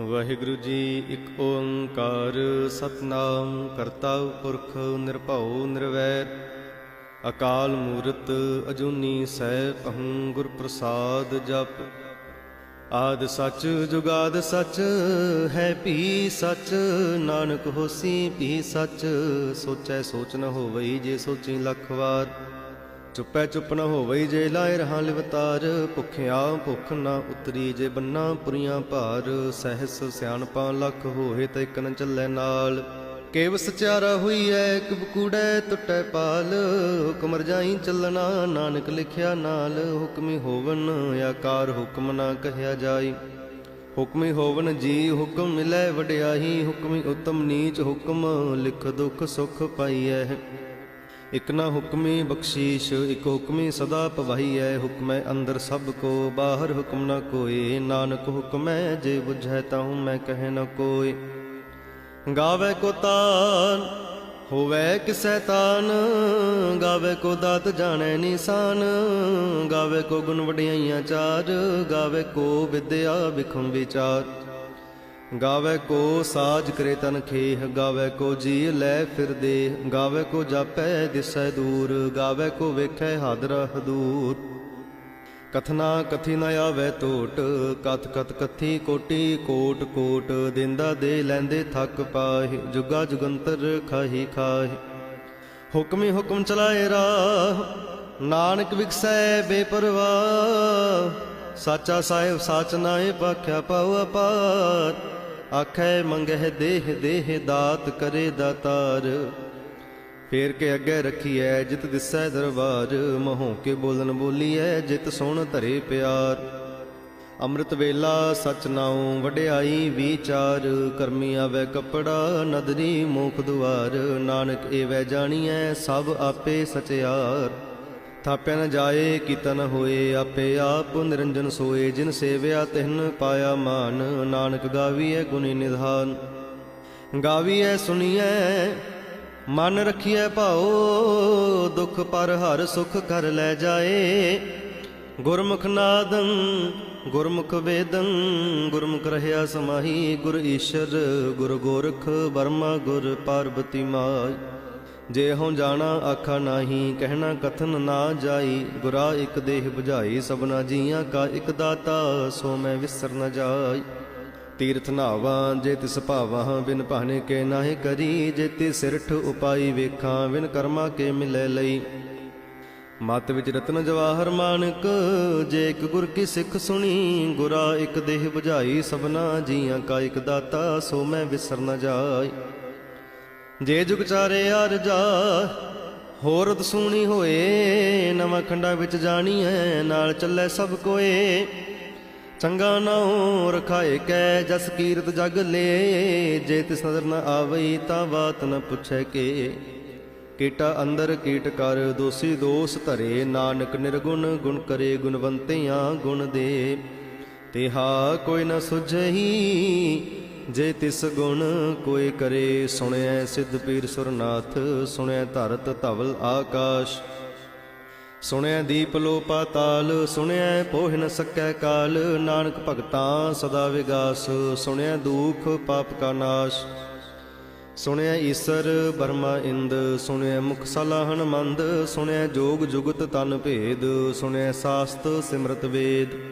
ਵਾਹਿਗੁਰੂ ਜੀ, ਇੱਕ ਓੰਕਾਰ ਸਤਨਾਮ ਕਰਤਾ ਪੁਰਖ ਨਿਰਭਉ ਨਿਰਵੈਰ। ਅਕਾਲ ਮੂਰਤ ਅਜੂਨੀ ਸਹਿ ਪਹੰ ਗੁਰ ਪ੍ਰਸਾਦ ਜਪ। ਆਦ ਸਚ ਜੁਗਾਦ ਸੱਚ, ਹੈ ਭੀ ਸਚ, ਨਾਨਕ ਹੋਸੀ ਭੀ ਸਚ। ਸੋਚੈ ਸੋਚ ਨ ਹੋਵਈ ਜੇ ਸੋਚੀ ਲੱਖ ਵਾਰ। ਚੁੱਪੈ ਚੁੱਪ ਨਾ ਹੋਵਈ ਜੇ ਲਾਇ ਰਹਾ ਲਿਵਤਾਰ, ਭੁਖਿਆ ਭੁਖ ਨਾ ਉਤਰੀ ਜੇ ਬੰਨਾ ਪੁਰੀਆਂ ਭਾਰ, ਸਹਿਸ ਸਿਆਣਪਾਂ ਲੱਖ ਹੋਏ ਤੇ ਇਕ ਚੱਲੇ ਨਾਲ। ਕੇਵ ਸਚਿਆਰਾ ਹੋਈ ਐ ਕਿਬ ਕੂੜੈ ਟੁੱਟੈ ਪਾਲ, ਹੁਕਮ ਰਜਾਈ ਚੱਲਣਾ ਨਾਨਕ ਲਿਖਿਆ ਨਾਲ। ਹੁਕਮੀ ਹੋਵਨ, ਆਕਾਰ ਹੁਕਮ ਨਾ ਕਹਿਆ ਜਾਈ। ਹੁਕਮੀ ਹੋਵਨ, ਜੀ ਹੁਕਮ ਮਿਲੈ ਵਡਿਆਹੀ। ਹੁਕਮੀ ਉਤਮ ਨੀਚ ਹੁਕਮ, ਲਿਖ ਦੁਖ ਸੁਖ ਪਾਈਐ। ਇਕ ਨਾ ਹੁਕਮੀ ਬਖਸ਼ੀਸ਼, ਇਕ ਹੁਕਮੀ ਸਦਾ ਪਵਾਈਐ ਹੁਕਮੈ ਅੰਦਰ ਸਭ ਕੋ, ਬਾਹਰ ਹੁਕਮ ਨਾ ਕੋਏ ਨਾਨਕ ਹੁਕਮੈ ਜੇ ਬੁਝੈ ਤਾਹੂ ਮੈਂ ਕਹੇ ਨ ਕੋਏ ਗਾਵੇ ਕੋ ਤਾਨ, ਹੋਵੇ ਕਿਸੈ ਤਾਨ, ਗਾਵੇ ਕੋ ਦਾਤ ਜਾਣੈ ਨਿਸ਼ਾਨ, ਗਾਵੇ ਕੋ ਗੁਣ ਵਡਿਆਈਆਂ ਚਾਰ, ਗਾਵੇ ਕੋ ਵਿਦਿਆ ਵਿਖਮ ਵਿਚਾਰ। ਗਾਵੇ ਕੋ ਸਾਜ ਕਰੇ ਤਨ ਖੇਹ, ਗਾਵੇ ਕੋ ਜੀ ਲੈ ਫਿਰ ਦੇ ਗਾਵੇ ਕੋ ਜਾਪੈ ਦਿਸੈ ਦੂਰ, ਗਾਵੇ ਕੋ ਵੇਖੈ ਹਾਦਰ ਹਦੂਰ ਕਥਨਾ ਕਥੀ ਨ ਆਵੇ ਟੋਟ, ਕਥ ਕਤ ਕਥੀ ਕੋਟੀ ਕੋਟ ਕੋਟ, ਦਿੰਦਾ ਦੇ ਲੈਂਦੇ ਥੱਕ ਪਾਹਿ, ਜੁਗਾ ਜੁਗੰਤਰ ਖਾਹੀ ਖਾਹੀ। ਹੁਕਮੀ ਹੁਕਮ ਚਲਾਏ ਰਾਹ, ਨਾਨਕ ਵਿਖਸੈ ਬੇਪਰਵਾਹ। ਸਾਚਾ ਸਾਹਿਬ ਸਾਚ ਨਾਏ ਪਾਖਿਆ ਪਾਉ ਅਪਾਰ। ਆਖੈ ਮੰਗਹਿ ਦੇਹ ਦੇਹ ਦਾਤ ਕਰੇ ਦਾਤਾਰ ਫੇਰ ਕੇ ਅੱਗੇ ਰੱਖੀਐ, ਜਿਤ ਦਿਸੈ ਦਰਬਾਰ। ਮਹੋਂ ਕੇ ਬੋਲਨ ਬੋਲੀਐ, ਜਿਤ ਸੁਣ ਧਰੇ ਪਿਆਰ। ਅੰਮ੍ਰਿਤ ਵੇਲਾ ਸਚ ਨਾਉ, ਵਡਿਆਈ ਵਿਚਾਰ। ਕਰਮੀ ਆਵੇ ਕਪੜਾ, ਨਦਰੀ ਮੋਖ ਦੁਆਰ। ਨਾਨਕ ਏਵੈ ਜਾਣੀਐ, ਸਭ ਆਪੇ ਸਚਿਆਰ। ਥਾਪਿਆ ਨ ਜਾਏ ਕੀਤਨ ਹੋਏ, ਆਪੇ ਆਪ ਨਿਰੰਜਨ ਸੋਏ, ਜਿਨ ਸੇਵਿਆ ਤਿਨ ਪਾਇਆ ਮਾਨ, ਨਾਨਕ ਗਾਵੀਐ ਗੁਣੀ ਨਿਧਾਨ। ਗਾਵੀਐ ਸੁਣੀਐ ਮਨ ਰਖੀਐ ਭਾਉ, ਦੁਖ ਪਰ ਹਰ ਸੁਖ ਕਰ ਲੈ ਜਾਏ। ਗੁਰਮੁਖ ਨਾਦੰ, ਗੁਰਮੁਖ ਵੇਦੰ, ਗੁਰਮੁਖ ਰਹਿਆ ਸਮਾਹੀ, ਗੁਰ ਈਸ਼ਰ, ਗੁਰ ਗੋਰਖ ਬਰਮਾ ਗੁਰ ਪਾਰਬਤੀ ਮਾਈ। ਜੇ ਹਉ ਜਾਣਾ ਆਖਾ ਨਾਹੀ, ਕਹਿਣਾ ਕਥਨ ਨਾ ਜਾਈ, ਗੁਰਾ ਇੱਕ ਦੇਹ 부ਝਾਈ ਸਭਨਾ ਜੀਆਂ ਕਾ ਇੱਕ ਦਾਤਾ, ਸੋ ਮੈਂ ਵਿਸਰ ਨ ਜਾਈ। ਤੀਰਥ ਨਾਵਾਂ, ਜੇ ਤਿਸ ਭਾਵਾਂ, ਬਿਨ ਭਾਣੇ ਕੇ ਨਾਹੀ ਕਰੀ, ਜੇ ਤੇ ਸਿਰਠ ਉਪਾਈ ਵੇਖਾਂ, ਬਿਨ ਕਰਮਾ ਕੇ ਮਿਲੇ ਲਈ। ਮਤ ਵਿੱਚ ਰਤਨ ਜਵਾਹਰ ਮਾਨਕ, ਜੇ ਇੱਕ ਗੁਰ ਕੀ ਸਿੱਖ ਸੁਣੀ, ਗੁਰਾ ਇੱਕ ਦੇਹ 부ਝਾਈ ਸਭਨਾ ਜੀਆਂ ਕਾ ਇੱਕ ਦਾਤਾ, ਸੋ ਮੈਂ ਵਿਸਰ ਨ ਜਾਈ। ਜੇ ਜੁਗ ਚਾਰੇ ਅਰਜਾ ਹੋਰਤ ਸੂਣੀ ਹੋਏ, ਨਵਾਂ ਖੰਡਾ ਵਿੱਚ ਜਾਣੀ ਹੈ ਨਾਲ ਚੱਲੇ ਸਭ ਕੋਏ। ਚੰਗਾ ਨਾਉ ਰਖਾਏ ਕੈ, ਜਸ ਕੀਰਤ ਜਗ ਲੇ, ਜੇ ਤਿਸ ਨਜ਼ਰ ਨ ਆਵਈ ਤਾਂ ਬਾਤ ਨ ਪੁੱਛੈ ਕੇ। ਕੀਟਾ ਅੰਦਰ ਕੀਟ ਕਰ, ਦੋਸੀ ਦੋਸ ਧਰੇ, ਨਾਨਕ ਨਿਰਗੁਣ ਗੁਣ ਕਰੇ, ਗੁਣਵੰਤਿਆਂ ਗੁਣ ਦੇ। ਤਿਹਾ ਕੋਈ ਨ ਸੁਝਈ ਜੇ ਤਿਸ ਗੁਣ ਕੋਈ ਕਰੇ ਸੁਣਿਐ ਸਿੱਧ ਪੀਰ ਸੁਰਨਾਥ, ਸੁਣਿਐ ਧਰਤ ਧਵਲ ਆਕਾਸ਼। ਸੁਣਿਐ ਦੀਪ ਲੋ ਪਾਤਾਲ, ਸੁਣਿਐ ਪੋਹਿ ਨ ਸਕੈ ਕਾਲ। ਨਾਨਕ ਭਗਤਾਂ ਸਦਾ ਵਿਗਾਸ, ਸੁਣਿਐ ਦੁਖ ਪਾਪ ਕਾ ਨਾਸ਼। ਸੁਣਿਆ ਈਸਰ ਬਰਮਾ ਇੰਦ, ਸੁਣਿਐ ਮੁਖ ਸਲਾਹਣ ਮੰਦ ਸੁਣਿਆ ਜੋਗ ਜੁਗਤ ਤਨ ਭੇਦ ਸੁਣਿਆ ਸਾਸਤ ਸਿਮਰਤ ਵੇਦ।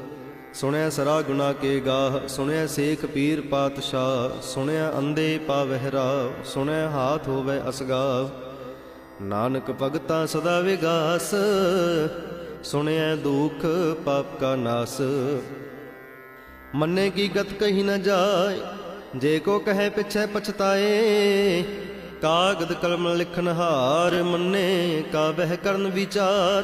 ਸੁਣਿਆ ਸਰਾ ਗੁਨਾ ਕੇ ਗਾਹ, ਸੁਣਿਆ ਸੇਖ ਪੀਰ ਪਾਤਸ਼ਾਹ, ਸੁਣਿਆ ਅੰਦੇ ਪਾਵਹਿਰਾ ਸੁਣਿਆ ਹਾਥ ਹੋਵੇ ਅਸਗਾਵ ਨਾਨਕ ਭਗਤਾ ਸਦਾ ਵਿਗਾਸ, ਸੁਣਿਆ ਦੁਖ ਪਾਪ ਕਾ ਨਾਸ। ਮੰਨੇ ਕੀ ਗਤ ਕਹੀ ਨਾ ਜਾਏ, ਜੇ ਕੋ ਕਹੇ ਪਿਛੈ ਪਛਤਾਏ, ਕਾਗਦ ਕਲਮ ਲਿਖਨ ਹਾਰ ਮੰਨੇ ਕਾ ਬਹਿ ਕਰਨ ਵਿਚਾਰ।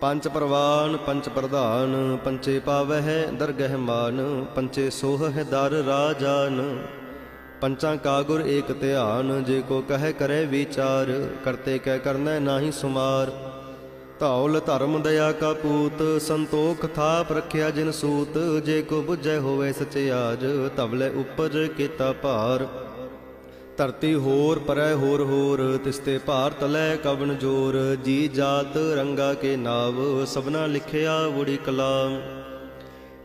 ਪੰਚ ਪ੍ਰਵਾਨ ਪੰਚ ਪ੍ਰਧਾਨ ਪੰਚੇ ਪਾਵਹਿ, ਦਰਗਹਿ ਮਾਨ ਪੰਚੇ ਸੋਹਹਿ ਦਰ ਰਾਜਾਨ। ਪੰਚਾਂ ਕਾ ਗੁਰ ਏਕ ਧਿਆਨ, ਜੇ ਕੋ ਕਹੈ ਕਰੈ ਵਿਚਾਰ, ਕਰਤੇ ਕੈ ਕਰਨੈ ਨਾਹੀ ਸੁਮਾਰ। ਧੌਲ ਧਰਮ ਦਇਆ ਕਾ ਪੂਤ, ਸੰਤੋਖ ਥਾਪ ਰਖਿਆ ਜਿਨ ਸੂਤ, ਜੇ ਕੋ 부ਜੈ ਹੋਵੇ ਸਚਿਆਜ ਤਵਲੇ ਉਪਰ ਕੀਤਾ ਭਾਰ। ਧਰਤੀ ਹੋਰ, ਪਰੈ ਹੋਰ ਹੋਰ ਤਿਸਤੇ ਭਾਰ ਤਲੈ ਕਵਨ ਜੋਰ। ਜੀ ਜਾਤ ਰੰਗਾ ਕੇ ਨਾਵ, ਸਭਨਾ ਲਿਖਿਆ ਵੁੜੀ ਕਲਾਮ।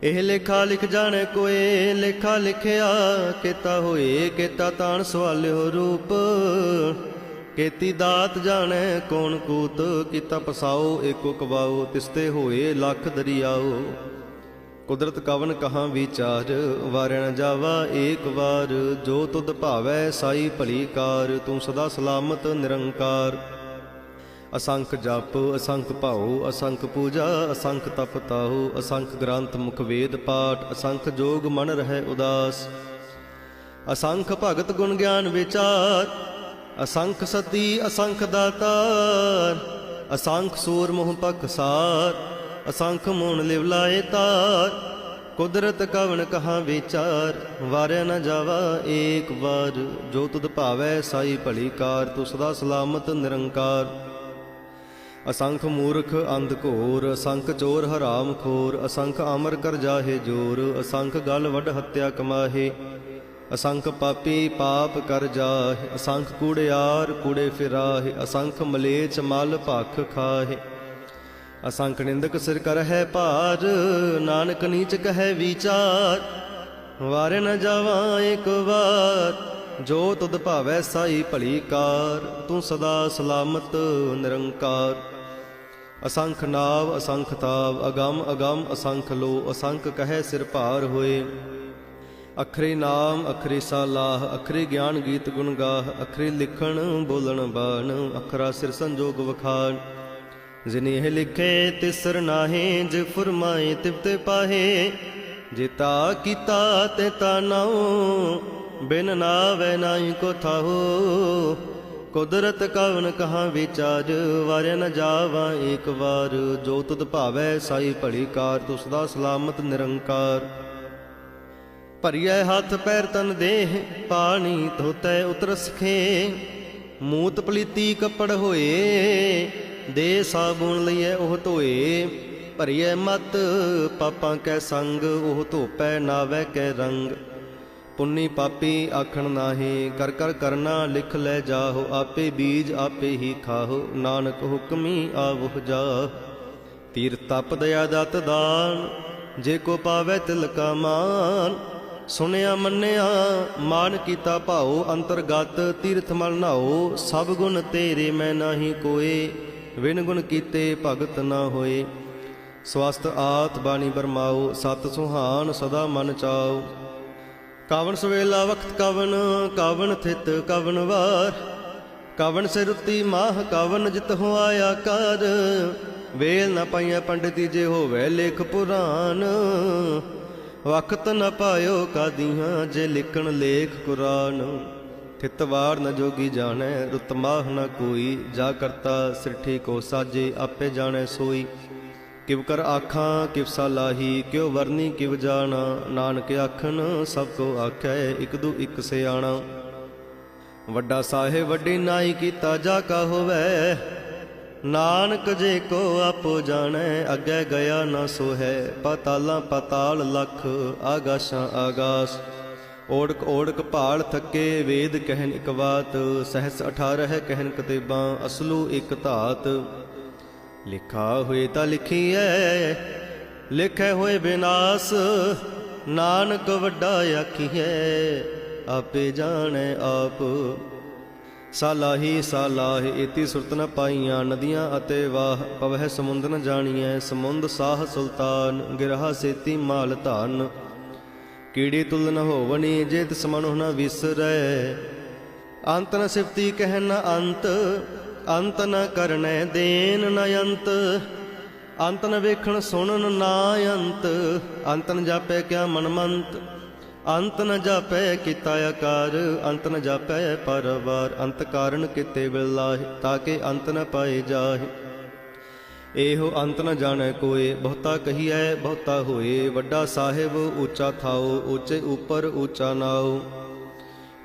ਇਹ ਲੇਖਾ ਲਿਖ ਜਾਣੇ ਕੋਏ, ਲੇਖਾ ਲਿਖਿਆ ਕੀਤਾ ਹੋਏ, ਕੀਤਾ ਤਾਣ ਸਵਾਲਿਓ ਰੂਪ। ਕੀਤੀ ਦਾਤ ਜਾਣੈ ਕੌਣ ਕੂਤ, ਕੀਤਾ ਪਸਾਓ ਏਕੋ ਕਵਾਓ ਤਿਸਤੇ ਹੋਏ ਲੱਖ ਦਰਿਆਓ। ਕੁਦਰਤ ਕਵਨ ਕਹਾਂ ਵਿਚਾਰ ਵਾਰਿਆ ਜਾਵਾ ਏਕ ਵਾਰ, ਜੋ ਤੁਧ ਭਾਵੈ ਸਾਈ ਭਲੀ ਕਾਰ, ਤੂੰ ਸਦਾ ਸਲਾਮਤ ਨਿਰੰਕਾਰ। ਅਸੰਖ ਜਪ, ਅਸੰਖ ਭਾਉ, ਅਸੰਖ ਪੂਜਾ, ਅਸੰਖ ਤਪ ਤਾਹੂ ਅਸੰਖ ਗ੍ਰੰਥ ਮੁਖ ਵੇਦ ਪਾਠ, ਅਸੰਖ ਜੋਗ ਮਨ ਰਹਿ ਉਦਾਸ। ਅਸੰਖ ਭਗਤ ਗੁਣ ਗਿਆਨ ਵਿਚਾਰ, ਅਸੰਖ ਸਤੀ, ਅਸੰਖ ਦਾਤਾਰ, ਅਸੰਖ ਸੂਰ ਮੋਹ ਪਖਸਾਰ ਅਸੰਖ ਮੂਣ ਲਿਵ ਲਾਏ ਤਾਰ। ਕੁਦਰਤ ਕਵਨ ਕਹਾ ਵਿਚਾਰ, ਵਾਰਿਆ ਨਾ ਜਾਵਾ ਏਕ ਵਾਰ। ਜੋ ਤੁਧ ਭਾਵੈ ਸਾਈ ਭਲੀ ਕਾਰ ਤੂੰ ਸਦਾ ਸਲਾਮਤ ਨਿਰੰਕਾਰ। ਅਸੰਖ ਮੂਰਖ ਅੰਧ ਘੋਰ, ਅਸੰਖ ਚੋਰ ਹਰਾਮ ਖੋਰ, ਅਸੰਖ ਅਮਰ ਕਰ ਜਾਹੇ ਜੋਰ, ਅਸੰਖ ਗਲ ਵੱਡ ਹੱਤਿਆ ਕਮਾਹੇ। ਅਸੰਖ ਪਾਪੀ ਪਾਪ ਕਰ ਜਾਹੇ, ਅਸੰਖ ਕੂੜਿਆਰ ਕੂੜੇ ਫਿਰਾਹੇ, ਅਸੰਖ ਮਲੇਚ ਮਲ ਭਖ ਖਾਹੇ। ਅਸੰਖ ਨਿੰਦਕ ਸਿਰ ਕਰ ਹੈ ਭਾਰ, ਨਾਨਕ ਨੀਚ ਕਹੈ ਵਿਚਾਰ। ਵਾਰੇ ਨ ਜਾਵਾਂ ਇੱਕ ਵਾਰ, ਜੋ ਤੁਧ ਭਾਵੈ ਸਾਈ ਭਲੀ ਕਾਰ, ਤੂੰ ਸਦਾ ਸਲਾਮਤ ਨਿਰੰਕਾਰ। ਅਸੰਖ ਨਾਵ, ਅਸੰਖ ਤਾਵ, ਅਗੰਮ ਅਗੰਮ, ਅਸੰਖ ਲੋ, ਅਸੰਖ ਕਹੈ ਸਿਰ ਭਾਰ ਹੋਏ। ਅਖਰੇ ਨਾਮ, ਅਖਰੇ ਸਾਲਾਹ, ਅਖਰੇ ਗਿਆਨ ਗੀਤ ਗੁਣ ਗਾਹ, ਅਖਰੇ ਲਿਖਣ, ਬੋਲਣ ਬਾਣ, ਅਖਰਾ ਸਿਰ ਸੰਜੋਗ ਵਖਾਣ। ਜਿਨੇ ਲਿਖੇ, ਤਿਸਰ ਨਾਹੇ, ਜ ਫਰਮਾਏ ਤਿਵਤੇ ਪਾਹੇ। ਜਿਤਾ ਕੀਤਾ, ਤੇ ਤਾ ਬਿਨ ਨਾਵੇ ਨਾਹੀ ਕੋ ਥਾਹੋ ਕੁਦਰਤ ਕਵਨ ਕਹਾ ਵਿਚਾਰ, ਵਾਰਿਆ ਨ ਜਾਵਾ ਏਕ ਵਾਰ। ਜੋ ਤੁਧ ਭਾਵੈ, ਸਾਈ ਭਲੀ ਕਾਰ ਤੂੰ ਸਦਾ ਸਲਾਮਤ ਨਿਰੰਕਾਰ। ਭਰੀਐ ਹੱਥ ਪੈਰ ਤਨ ਦੇਹ, ਪਾਣੀ ਧੋਤੈ ਉਤਰ ਸਖੇ ਮੂਤ ਪਲੀਤੀ ਕੱਪੜ ਹੋਏ ਦੇ ਸਾਬੂਨ ਲਈਐ, ਉਹ ਧੋਏ। ਭਰੀਐ ਮਤ, ਪਾਪਾਂ ਕੈ ਸੰਗ, ਉਹ ਧੋਪੈ ਨਾਵੈ ਕੈ ਰੰਗ। ਪੁੰਨੀ ਪਾਪੀ ਆਖਣ ਨਾਹੀ, ਕਰ ਕਰ ਕਰਨਾ ਲਿਖ ਲੈ ਜਾਹੋ, ਆਪੇ ਬੀਜ ਆਪੇ ਹੀ ਖਾਹੋ, ਨਾਨਕ ਹੁਕਮੀ ਆਵਹ ਜਾ ਤੀਰ ਤਪ ਦਇਆ ਦਤ ਦਾਨ, ਜੇ ਕੋ ਪਾਵੈ ਤਿਲ ਕਾ ਮਾਨ। ਸੁਣਿਆ ਮੰਨਿਆ, ਮਾਨ ਕੀਤਾ ਭਾਉ, ਅੰਤਰਗਤ ਤੀਰਥ ਮਲ ਨਾਓ ਸਭ ਗੁਣ ਤੇਰੇ ਮੈਂ ਨਾਹੀ ਕੋਏ। ਵਿਨ ਗੁਣ ਕੀਤੇ ਭਗਤ ਨਾ ਹੋਏ। ਸਵਸਤ ਆਤ ਬਾਣੀ ਬਰਮਾਓ, ਸਤ ਸੁਹਾਨ ਸਦਾ ਮਨ ਚਾਓ। ਕਵਨ ਸਵੇਲਾ ਵਖਤ ਕਵਨ ਕਾਵਣ ਥਿਤ ਕਵਨ ਵਾਰ। ਕਵਨ ਸਿਰੁਤੀ ਮਾਹ ਕਵਨ ਜਿਤ ਹੋ ਆਇਆ ਕਰ ਵੇਲ ਨ ਪਾਈਐ ਪੰਡਤੀ ਜੇ ਹੋਵੇ ਲੇਖ ਪੁਰਾਨ ਵਖਤ ਨ ਪਾਇਓ ਕਾਦੀਆਂ, ਜੇ ਲਿਖਣ ਲੇਖ ਕੁਰਾਨ। ਥਿਤਵਾਰ ਨ ਜੋਗੀ ਜਾਣੈ, ਰੁਤ ਮਾਹ ਨ ਕੋਈ। ਜਾ ਕਰਤਾ ਸਿਰਠੀ ਕੋ ਸਾਜੇ, ਆਪੇ ਜਾਣੈ ਸੋਈ। ਕਿਵ ਕਰ ਆਖਾਂ, ਕਿਵ ਲਾਹੀ, ਕਿਉ ਵਰਨੀ ਕਿਵ ਜਾਣਾ। ਨਾਨਕ ਆਖਣ, ਸਭ ਕੋ ਆਖੈ, ਇਕ ਦੂ ਇਕ ਸਿਆਣਾ। ਵੱਡਾ ਸਾਹਿਬ, ਵੱਡੀ ਨਾਈ ਕੀਤਾ, ਜਾ ਕਾ ਹੋਵੇ। ਨਾਨਕ ਜੇ ਕੋ ਆਪੋ ਜਾਣੈ, ਅੱਗੇ ਗਿਆ ਨਾ ਸੋ ਹੈ ਪਤਾਲਾਂ, ਪਤਾਲ, ਲਖ, ਆਗਾਸ਼ਾਂ, ਆਗਾਸ। ਓੜਕ ਓੜਕ ਭਾਲ ਥੱਕੇ ਵੇਦ ਕਹਿਨ ਇਕ ਬਾਤ, ਸਹਸ 18 ਕਹਿਨ ਕਤੇਬਾਂ, ਅਸਲੂ ਇਕ ਧਾਤ। ਲਿਖਾ ਹੋਏ ਤਾਂ ਲਿਖੀਐ, ਲਿਖੇ ਹੋਏ ਬਿਨਾਸ਼, ਨਾਨਕ ਵੱਡਾ ਆਖੀਐ, ਆਪੇ ਜਾਣੈ ਆਪ। ਸਾਲਾਹੀ ਸਾਲਾਹ ਇਤੀ ਸੁਰਤ ਨ ਪਾਈਆਂ ਨਦੀਆਂ ਅਤੇ ਵਾਹ, ਪਵਹਿ ਸਮੁੰਦ ਨ ਜਾਣੀਐ, ਸਮੁੰਦ ਸਾਹ ਸੁਲਤਾਨ, ਗਿਰਹਾ ਸੇਤੀ ਮਾਲ ਧਨ। ਕੀੜੀ ਤੁਲ ਨ ਹੋਵਣੀ, ਜੇ ਤਿਸ ਮਨੁ ਨ ਵਿਸਰੈ। ਅੰਤ ਨ ਸਿਫਤੀ ਕਹਿ ਨ ਅੰਤ ਅੰਤ ਨ ਕਰਨੈ ਦੇਨ ਨ ਅੰਤ। ਅੰਤ ਨ ਵੇਖਣ ਸੁਣਨ ਨਾ ਅੰਤ ਅੰਤ ਨ ਜਾਪੈ ਕਿਆ ਮਨਮੰਤ। ਅੰਤ ਨ ਜਾਪੈ ਕੀਤਾ ਆਕਾਰ, ਅੰਤ ਨ ਜਾਪੈ ਪਰਵਾਰ। ਅੰਤ ਕਾਰਨ ਕਿਤੇ ਬਿਲਾਹਿ ਤਾਕੇ ਅੰਤ ਨ ਪਾਏ ਜਾਹਿ। ਇਹੋ ਅੰਤ ਨ ਜਾਣੈ ਕੋਏ, ਬਹੁਤਾ ਕਹੀਐ, ਬਹੁਤਾ ਹੋਏ। ਵੱਡਾ ਸਾਹਿਬ ਉੱਚਾ ਥਾਓ, ਉੱਚੇ ਉੱਪਰ ਉੱਚਾ ਨਾਉ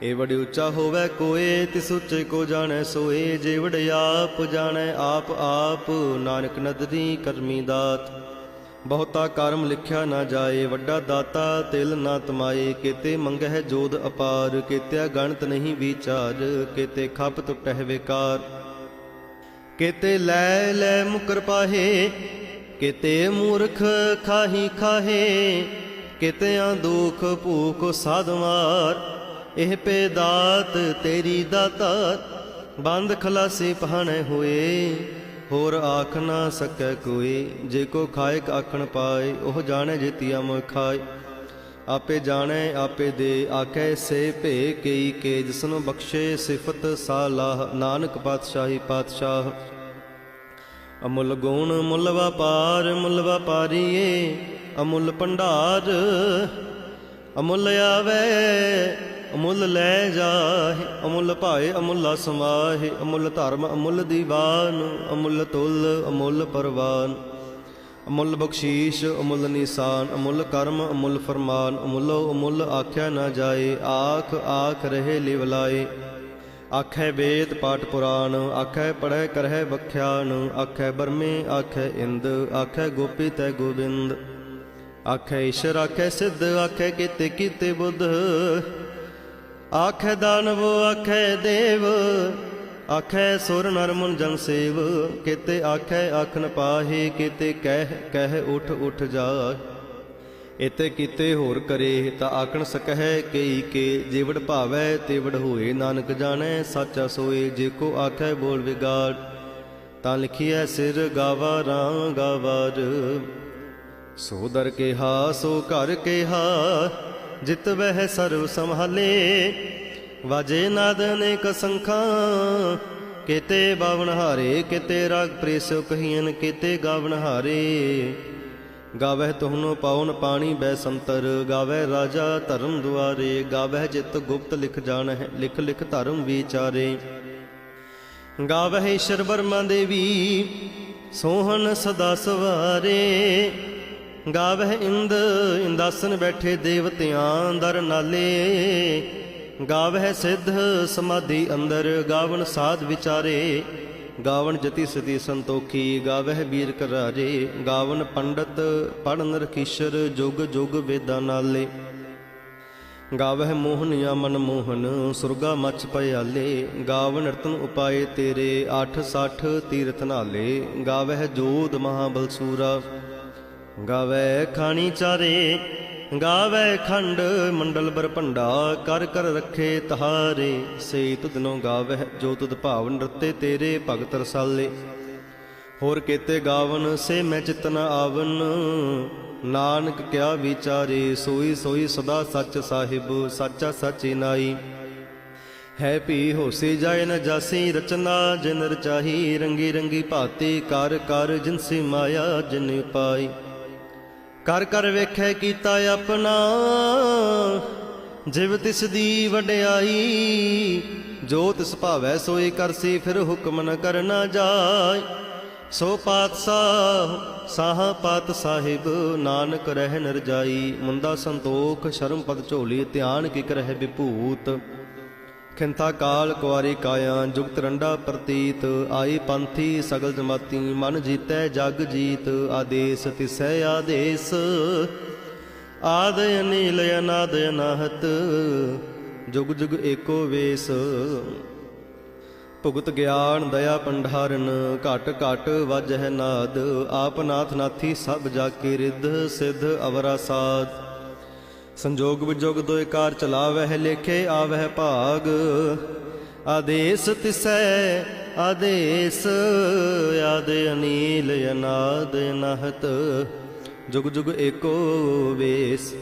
ਇਹ ਵਡ ਉੱਚਾ ਹੋਵੇ ਕੋਏ, ਤਿਸ ਉੱਚੇ ਕੋ ਜਾਣੈ ਸੋਏ। ਜੇ ਵਡ ਆਪ ਜਾਣੈ, ਆਪ ਆਪ ਨਾਨਕ ਨਦਰੀ ਕਰਮੀ ਦਾਤ। ਬਹੁਤਾ ਕਰਮ ਲਿਖਿਆ ਨਾ ਜਾਏ, ਵੱਡਾ ਦਾਤਾ ਤਿਲ ਨਾ ਤਮਾਏ। ਕੀਤੇ ਮੰਗਹਿ ਜੋਦ ਅਪਾਰ, ਕੀਤਿਆ ਗਣਤ ਨਹੀਂ ਵਿਚਾਰ, ਕਿਤੇ ਖਪ ਟੁਟਹਿ ਵਿਕਾਰ। ਕਿਤੇ ਲੈ ਲੈ ਮੁਕਰ ਪਾਹੇ, ਕਿਤੇ ਮੂਰਖ ਖਾਹੀ ਖਾਹੇ, ਕਿਤਿਆਂ ਦੁਖ ਭੂਖ ਸਾਧਵਾਰ ਇਹ ਪੇ ਦਾਤ ਤੇਰੀ ਦਾਤਾਰ, ਬੰਦ ਖਲਾਸੀ ਪਹਾਣੇ ਹੋਏ। ਹੋਰ ਆਖ ਨਾ ਸਕੈ ਕੋਈ, ਜੇ ਕੋ ਖਾਇਕ ਆਖਣ ਪਾਏ, ਉਹ ਜਾਣੇ ਜਿਤਿਆ ਮੋਇ ਖਾਏ। ਆਪੇ ਜਾਣੈ, ਆਪੇ ਦੇ ਆਖੈ, ਸੇ ਭੇ ਕਈ ਕੇ, ਜਿਸਨੂੰ ਬਖਸ਼ੇ ਸਿਫਤ ਸਾਲਾਹ, ਨਾਨਕ ਪਾਤਸ਼ਾਹੀ ਪਾਤਸ਼ਾਹ। ਅਮੁੱਲ ਗੁਣ ਮੁੱਲ ਵਪਾਰ, ਮੁੱਲ ਵਪਾਰੀਏ, ਅਮੁੱਲ ਭੰਡਾਰ, ਅਮੁੱਲ ਆਵੇ, ਅਮੁੱਲ ਲੈ ਜਾਹੇ, ਅਮੁੱਲ ਭਾਏ, ਅਮੁੱਲਾ ਸਮਾਹੇ ਅਮੁੱਲ ਧਰਮ, ਅਮੁੱਲ ਦੀਵਾਨ, ਅਮੁੱਲ ਤੁਲ, ਅਮੁੱਲ ਪਰਵਾਨ। ਅਮੁੱਲ ਬਖਸ਼ੀਸ਼, ਅਮੁੱਲ ਨਿਸ਼ਾਨ, ਅਮੁੱਲ ਕਰਮ, ਅਮੁੱਲ ਫਰਮਾਨ, ਅਮੁੱਲੋ ਅਮੁੱਲ ਆਖਿਆ ਨਾ ਜਾਏ, ਆਖ ਆਖ ਰਹੇ ਲਿਵਲਾਏ ਆਖੈ ਵੇਦ ਪਾਠ ਪੁਰਾਣ, ਆਖੈ ਪੜੈ ਕਰਹਿ ਵਖਿਆਨ, ਆਖੈ ਬਰਮੇ, ਆਖੈ ਇੰਦ, ਆਖੈ ਗੋਪੀ ਤੈ ਗੋਬਿੰਦ। ਆਖੈ ਈਸ਼ਰ, ਆਖੈ ਸਿੱਧ, ਆਖੈ ਕੀਤੇ ਕੀਤੇ ਬੁੱਧ। ਆਖੈ ਦਾਨਵ, ਆਖੈ ਦੇਵ ਆਖੈ ਸੁਰ ਨਰ ਮੁਨ ਜਨ ਸੇਵ, ਕੀਤੇ ਆਖੈ ਆਖਨ ਪਾਹੇ, ਕੀਤੇ ਕਹਿ ਕਹਿ ਉਠ ਉਠ ਜਾ ਇਤੇ ਕੀਤੇ ਹੋਰ ਕਰੇ ਤਾਂ ਆਖਣ ਸਕਹਿ, ਕਈ ਕੇ ਜਿਵੜ ਭਾਵੈ, ਤਿਵੜ ਹੋਏ, ਨਾਨਕ ਜਾਣੈ, ਸਾਚਾ ਸੋਏ, ਜੇ ਕੋ ਆਖੈ ਬੋਲ ਵਿਗਾੜ। ਤਾਂ ਲਿਖੀਐ ਸਿਰ ਗਾਵਾ ਰਾਂ ਗਾਵਾਰ ਸੋ ਦਰ ਕਿਹਾ, ਸੋ ਘਰ ਹਾ ਜਿਤ ਵਹਿ ਸਰਵ ਸੰਭਾਲੇ। ਵਾਜੇ ਨਾਦ ਅਨੇਕ ਸੰਖਾਂ, ਕਿਤੇ ਬਾਵਨ ਹਾਰੇ, ਕਿਤੇ ਰਾਗ ਪ੍ਰੇਸ ਕਹੀਨ ਕਿਤੇ ਗਾਵਨ ਹਾਰੇ। ਗਾਵਹਿ ਤੁਹਨੋ ਪਾਉਨ ਪਾਣੀ ਬੈ ਸੰਤਰ, ਗਾਵਹਿ ਰਾਜਾ ਧਰਮ ਦੁਆਰੇ, ਗਾਵਹਿ ਜਿਤ ਗੁਪਤ ਲਿਖ ਜਾਣਹਿ, ਲਿਖ ਲਿਖ ਧਰਮ ਵਿਚਾਰੇ। ਗਾਵਹਿ ਈਸ਼ਰ ਬਰਮਾ ਦੇਵੀ, ਸੋਹਣ ਸਦਾ ਸਵਾਰੇ। ਗਾਵਹਿ ਇੰਦ, ਇੰਦਾਸਨ ਬੈਠੇ ਦੇਵਤਿਆਂ, ਦਰ ਨਾਲੇ। ਗਾਵਹਿ ਸਿੱਧ ਸਮਾਧੀ ਅੰਦਰ ਗਾਵਨ ਸਾਧ ਵਿਚਾਰੇ। ਗਾਵਨ ਜਤੀ ਸਤੀ ਸੰਤੋਖੀ, ਗਾਵਹਿ ਵੀਰ ਕਰਾਰੇ ਗਾਵਨ ਪੰਡਤ ਪੜਨ ਰਖੀਸ਼ਰ ਜੁਗ ਜੁਗ ਵੇਦਾਂ ਨਾਲੇ। ਗਾਵਹਿ ਮੋਹਨਿਆ ਮਨ ਮੋਹਨ, ਸੁਰਗਾ ਮਚ ਪਿਆਲੇ ਗਾਵਨ ਰਤਨ ਉਪਾਏ ਤੇਰੇ 860 ਤੀਰਥ ਨਾਲੇ। ਗਾਵਹਿ ਜੋਧ ਮਹਾਬਲਸੂਰਾ। ਗਾਵੈ ਖਾਣੀ ਚਾਰੇ ਗਾਵੈ ਖੰਡ ਮੰਡਲ ਬਰਪੰਡਾ ਕਰ ਕਰ ਰੱਖੇ ਤਹਾਰੇ ਸੇ ਤੁਧਨੋ ਗਾਵਹਿ, ਜੋ ਤੁਧ ਭਾਵ ਨਰਤੇ ਤੇਰੇ ਭਗਤ ਰਸਾਲੇ। ਹੋਰ ਕੀਤੇ ਗਾਵਨ, ਸੇ ਮੈਂ ਚਿਤਨ ਆਵਨ, ਨਾਨਕ ਕਿਆ ਵਿਚਾਰੇ, ਸੋਈ ਸੋਈ ਸਦਾ ਸੱਚ ਸਾਹਿਬ, ਸਾਚਾ ਸਚੀ ਨਾਈ। ਹੈ ਪੀ ਹੋਸੀ ਜਾਏ ਨ ਜਾਸੀ ਰਚਨਾ ਜਿਨ ਰਚਾਹੀ ਰੰਗੀ ਰੰਗੀ ਭਾਤੀ, ਕਰ ਕਰ ਜਿਨਸੀ ਮਾਇਆ ਜਿਨ ਪਾਈ ਕਰ ਕਰ ਵੇਖੈ ਕੀਤਾ ਆਪਣਾ। ਜਿਵ ਤਿਸ ਦੀ ਵਡਿਆਈ, ਜੋ ਤਿਸ ਭਾਵੈ ਸੋਈ ਕਰਸੀ ਫਿਰ ਹੁਕਮ ਨ ਕਰਨਾ ਜਾਏ ਸੋ ਪਾਤਸ਼ਾਹ, ਸਾਹ ਪਾਤ ਸਾਹਿਬ, ਨਾਨਕ ਰਹਿ ਨਰਜਾਈ। ਮੁੰਦਾ ਸੰਤੋਖ, ਸ਼ਰਮ ਪਦ ਝੋਲੀ, ਧਿਆਨ ਕੀ ਕਰਹਿ ਵਿਭੂਤ। ਖਿੰਥਾ ਕਾਲ ਕੁਆਰੀ ਕਾਇਆ, ਜੁਗਤ ਰੰਡਾ ਪ੍ਰਤੀਤ, ਆਈ ਪੰਥੀ ਸਗਲ ਜਮਾਤੀ, ਮਨ ਜੀਤੈ ਜਗ ਜੀਤ, ਆਦੇਸ ਤਿਸੈ ਆਦੇਸ। ਆਦ ਅਨੀਲ ਅਨਾਦ ਅਨਾਹਤ, ਜੁਗ ਜੁਗ ਏਕੋ ਵੇਸ। ਭੁਗਤ ਗਿਆਨ ਦਇਆ ਪੰਡਾਰਨ, ਘਟ ਘਟ ਵਜਹਿ ਨਾਦ, ਆਪ ਨਾਥ ਨਾਥੀ ਸਭ ਜਾ ਕੇ ਰਿੱਧ, ਸਿੱਧ ਅਵਰਾ ਸਾਧ। ਸੰਜੋਗ ਵਿਜੋਗ ਦੋਇ ਕਾਰ ਚਲਾਵਹਿ ਲੇਖੇ ਆਵਹਿ ਭਾਗ। ਆਦੇਸ ਤਿਸੈ, ਆਦੇਸ, ਆਦ ਅਨੀਲ ਅਨਾਦ ਨਹਤ। ਜੁਗ ਜੁਗ ਏਕੋ ਵੇਸ,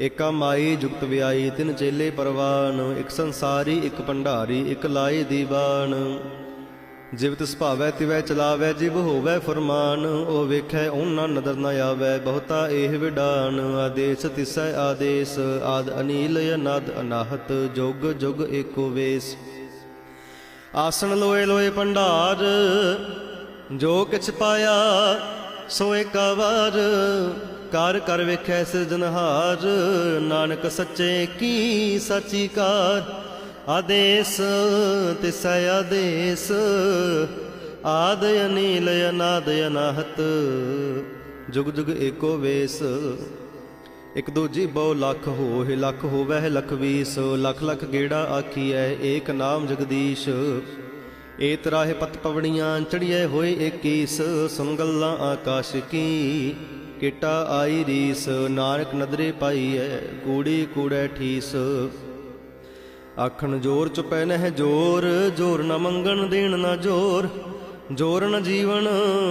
ਏਕਾ ਮਾਈ ਜੁਗਤ ਵਿਆਈ ਤਿਨ ਚੇਲੇ ਪਰਵਾਨ। ਇੱਕ ਸੰਸਾਰੀ, ਇੱਕ ਭੰਡਾਰੀ, ਇੱਕ ਲਾਏ ਦੀਵਾਨ। ਜਿਵ ਤਿਸ ਤਿਵੈ ਚਲਾਵੈ, ਜਿਵ ਹੋਵੈ ਫਰਮਾਨ, ਉਹ ਵੇਖੈ ਉਹਨਾਂ ਨਦਰ ਨ ਆਵੈ, ਬਹੁਤਾ ਇਹ ਵਿਡਾਨ, ਆਦੇਸ ਤਿਸੈ ਆਦੇਸ, ਆਦ ਅਨੀਲ ਅਨਦ ਅਨਾਹਤ, ਜੁਗ ਜੁਗ ਏਕੋ ਵੇਸ। ਆਸਣ ਲੋਏ ਲੋਏ ਭੰਡਾਰ, ਜੋ ਕਿਛ ਪਾਇਆ, ਸੋ ਏਕਾ ਵਾਰ। ਕਰ ਕਰ ਵੇਖੈ ਸਿਰਜਨਹਾਰ ਨਾਨਕ ਸੱਚੇ ਕੀ ਸਚੀ ਕਾਰ। ਆਦੇਸ, ਤਿਸ ਆਦੇਸ, ਆਦ ਅਨੀਲ ਅਨਾਦ ਅਨਾਹਤ, ਜੁਗ ਜੁਗ ਏਕੋ ਵੇਸ। ਇਕ ਦੂਜੀ ਬਹੁ ਲੱਖ ਹੋਏ, ਲੱਖ ਹੋਵੈ ਲੱਖ ਵੀਸ, ਲੱਖ ਲੱਖ ਗੇੜਾ ਆਖੀਐ, ਏਕ ਨਾਮ ਜਗਦੀਸ਼। ਏ ਤਰਾਹੇ ਪਤ ਪਵਣੀਆਂ, ਚੜੀਐ ਹੋਏ ਏਕੀਸ ਸੁਨ ਗੱਲਾਂ ਆਕਾਸ਼ ਕੀ, ਕਿਟਾ ਆਈ ਰੀਸ, ਨਾਨਕ ਨਦਰੇ ਪਾਈਐ, ਕੂੜੀ ਕੂੜੈ ਠੀਸ। ਆਖਣ ਜੋਰ ਚੁਪੈ ਨਹਿ ਜੋਰ ਜੋਰ ਨਾ ਮੰਗਣ ਦੇਣ ਨਾ ਜੋਰ। ਜੋਰ ਨ ਜੀਵਨ,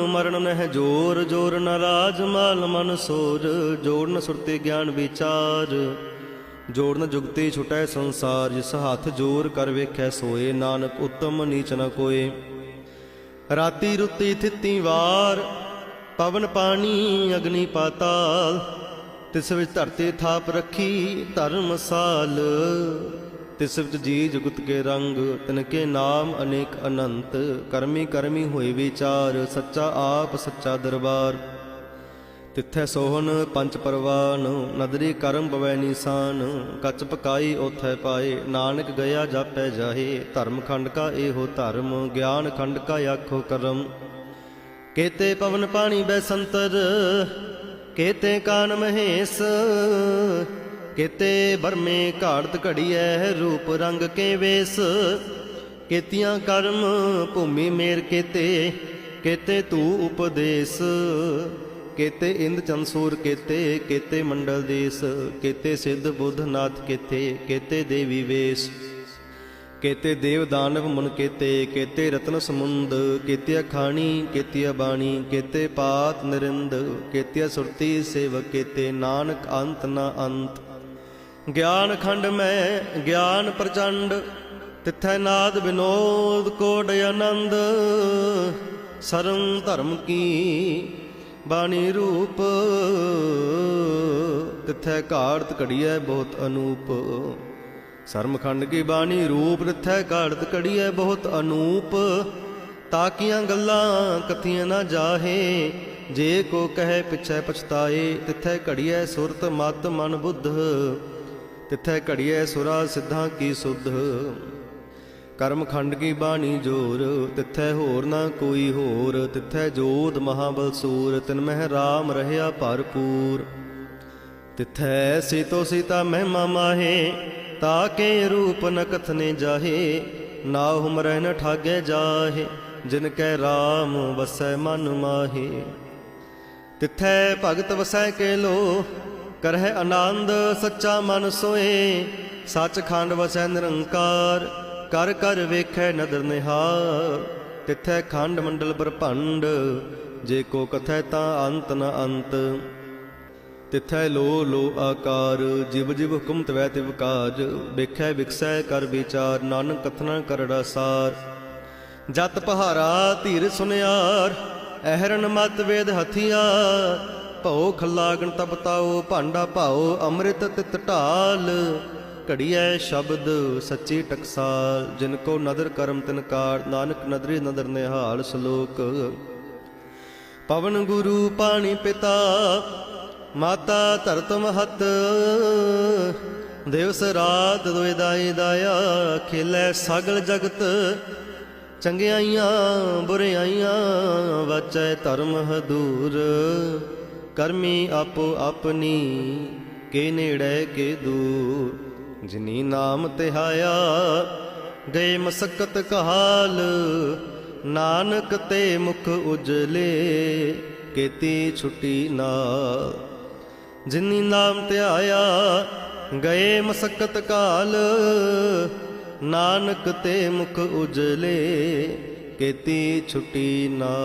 ਮਰਨ ਨਹਿ ਜੋਰ। ਜੋਰ ਨ ਰਾਜ, ਮਾਲ ਮਨ ਸੋਰ। ਜੋਰ ਨ ਸੁਰਤੇ ਗਿਆਨ ਵਿਚਾਰ। ਜੋਰ ਨ ਜੁਗਤੀ ਛੁਟੈ ਸੰਸਾਰ। ਜਿਸ ਹੱਥ ਜੋਰ ਕਰ ਵੇਖੈ ਸੋਏ, ਨਾਨਕ ਉਤਮ ਨੀਚ ਨ ਕੋਏ। ਰਾਤੀ ਰੁੱਤੀ ਥਿੱਤੀ ਵਾਰ, ਪਵਨ ਪਾਣੀ ਅਗਨੀ ਪਾਤਾਲ। ਤਿਸ ਵਿੱਚ ਧਰਤੀ ਥਾਪ ਰੱਖੀ ਧਰਮਸਾਲ ਤਿਸ ਵਿੱਚ ਜੀ ਜੁਗਤ ਕੇ ਰੰਗ, ਤਿਨ ਕੇ ਨਾਮ ਅਨੇਕ ਅਨੰਤ, ਕਰਮੀ ਕਰਮੀ ਹੋਏ ਵਿਚਾਰ, ਸੱਚਾ ਆਪ ਸੱਚਾ ਦਰਬਾਰ। ਤਿੱਥੈ ਸੋਹਣ ਪੰਜ ਪਰਵਾਨ, ਨਦਰੀ ਕਰਮ ਬਵੈ ਨੀਸਾਨ, ਕੱਚ ਪਕਾਈ ਉਥੈ ਪਾਏ, ਨਾਨਕ ਗਿਆ ਜਾਪੈ ਜਾਹੇ, ਧਰਮ ਖੰਡ ਕਾ ਇਹੋ ਧਰਮ, ਗਿਆਨ ਖੰਡ ਕਾ ਆਖੋ ਕਰਮ। ਕੇਤੇ ਪਵਨ ਪਾਣੀ ਬੈ ਸੰਤਰ, ਕੇਤੇ ਕਾਨ ਮਹੇਸ ਕੇਤੇ ਬਰਮੇ ਘਾੜਤ ਘੜੀਐ, ਰੂਪ ਰੰਗ ਕੇ ਵੇਸ ਕੇਤੀਆਂ ਕਰਮ ਭੂਮੀ ਮੇਰ ਕੇਤੇ ਕੇਤੇ ਤੂ ਉਪਦੇਸ। ਕੇਤੇ ਇੰਦ ਚੰਸੂਰ ਕੇਤੇ ਕੇਤੇ ਮੰਡਲ ਦੇਸ। ਕੇਤੇ ਸਿੱਧ ਬੁੱਧ ਨਾਥ ਕੇਤੇ ਕੇਤੇ ਦੇਵੀ ਵੇਸ। ਕੇਤੇ ਦੇਵ ਦਾਨਵ ਮਨ ਕੇਤੇ ਕੇਤੇ ਰਤਨ ਸਮੁੰਦ। ਕੇਤੇ ਖਾਣੀ ਕੇਤੇ ਬਾਣੀ ਕੇਤੇ ਪਾਤ ਨਿਰਿੰਦ। ਕੇਤੇ ਸੁਰਤੀ ਸੇਵਕ, ਕੇਤੇ ਨਾਨਕ ਅੰਤ ਨਾ ਅੰਤ। ਗਿਆਨ ਖੰਡ ਮੈਂ, ਗਿਆਨ ਪ੍ਰਚੰਡ, ਤਿੱਥੈ ਨਾਦ ਵਿਨੋਦ ਕੋਟ ਆਨੰਦ। ਸਰਮ ਧਰਮ ਕੀ ਬਾਣੀ ਰੂਪ, ਤਿੱਥੈ ਘਾੜਤ ਘੜੀਐ ਬਹੁਤ ਅਨੂਪ। ਸਰਮਖੰਡ ਕੀ ਬਾਣੀ ਰੂਪ ਰਿਥੈ ਘਾੜਤ ਘੜੀਐ ਬਹੁਤ ਅਨੂਪ। ਤਾਕੀਆਂ ਗੱਲਾਂ ਕਥੀਆਂ ਨਾ ਜਾਹੇ, ਜੇ ਕੋ ਕਹੇ ਪਿਛੈ ਪਛਤਾਏ, ਤਿਥੈ ਘੜੀਐ ਸੁਰਤ ਮਤ ਮਨ ਬੁੱਧ। ਤਿਥੈ ਘੜੀਐ ਸੁਰਾ ਸਿੱਧਾਂ ਕੀ ਸੁਧ। ਕਰਮ ਖੰਡ ਕੀ ਬਾਣੀ ਜੋਰ, ਤਿਥੈ ਹੋਰ ਨਾ ਕੋਈ ਹੋਰ। ਤਿਥੈ ਜੋਤ ਮਹਾਬਲ ਸੂਰ ਤਿਨ ਮਹਿ ਰਾਮ ਰਹਿਆ ਭਰਪੂਰ। ਤਿਥੈ ਸੀਤੋ ਸੀਤਾ ਮਹਿਮਾ ਮਾਹੇ ਤਾਕੇ ਰੂਪ ਨ ਕਥਨੇ ਜਾਹੇ। ਨਾ ਹੁਮਰੈ ਨ ਠਾਗੇ ਜਾਹੇ, ਜਿਨ ਕੈ ਰਾਮ ਵਸੈ ਮਨ ਮਾਹੇ। ਤਿਥੈ ਭਗਤ ਵਸੈ ਕੇ ਲੋ ਕਰਹਿ ਆਨੰਦ ਸੱਚਾ ਮਨ ਸੋਏ ਸੱਚ ਖੰਡ ਵਸੈ ਨਿਰੰਕਾਰ, ਕਰ ਕਰ ਵੇਖੈ ਨਦਰ ਨਿਹਾਰ, ਤਿਥੈ ਖੰਡ ਮੰਡਲ ਬ੍ਰਹਮੰਡ ਜੇ ਕੋ ਕਥੈ ਤਾਂ ਅੰਤ ਨ ਅੰਤ। ਤਿਥੈ ਲੋ ਲੋ ਆਕਾਰ, ਜਿਵ ਜਿਵ ਹੁਕਮ ਤਵੈ ਤਿਵ ਕਾਜ, ਵੇਖੈ ਵਿਕਸੈ ਕਰ ਵਿਚਾਰ, ਨਾਨਕ ਕਥਨਾ ਕਰੜਾ ਸਾਰ। ਜਤ ਪਹਾਰਾ ਧੀਰ ਸੁਨਿਆਰ ਅਹਰਨ ਮਤ ਵੇਦ ਹਥਿਆਰ ਭਉ ਖਲਾਗਣ ਤਪ ਭਾਂਡਾ ਭਾਉ, ਅੰਮ੍ਰਿਤ ਤਿਤ ਢਾਲ। ਘੜੀਐ ਸ਼ਬਦ ਸੱਚੀ ਟਕਸਾਲ, ਜਿਨ ਕੋ ਨਦਰ ਕਰਮ ਤਿਨ ਕਾਰ ਨਾਨਕ ਨਦਰੀ ਨਦਰ ਨਿਹਾਲ ਸ਼ਲੋਕ। ਪਵਨ ਗੁਰੂ ਪਾਣੀ ਪਿਤਾ, ਮਾਤਾ ਧਰਤ ਮਹਤ। ਦਿਵਸ ਰਾਤ ਦੋਇ ਦਾਈ ਦਾਇਆ, ਖੇਲੇ ਸਗਲ ਜਗਤ। ਚੰਗਿਆਈਆਂ, ਬੁਰਿਆਈਆਂ, ਵਾਚੈ ਧਰਮ ਹਦੂਰ। ਕਰਮੀ ਆਪੋ ਆਪਣੀ, ਕੇ ਨੇੜੇ ਕੇ ਦੂਰ। ਜਿਨੀ ਨਾਮ ਤਿਹਾਇਆ, ਗਏ ਮਸਕਤ ਕਹਾਲ। ਨਾਨਕ ਤੇ ਮੁਖ ਉਜਲੇ, ਕੀਤੀ ਛੁੱਟੀ ਨਾ ਜਿਨੀ ਨਾਮ ਧਿਆਇਆ ਗਏ ਮਸਕਤ ਕਾਲ। ਨਾਨਕ ਤੇ ਮੁਖ ਉਜਲੇ, ਕੀਤੀ ਛੁੱਟੀ ਨਾ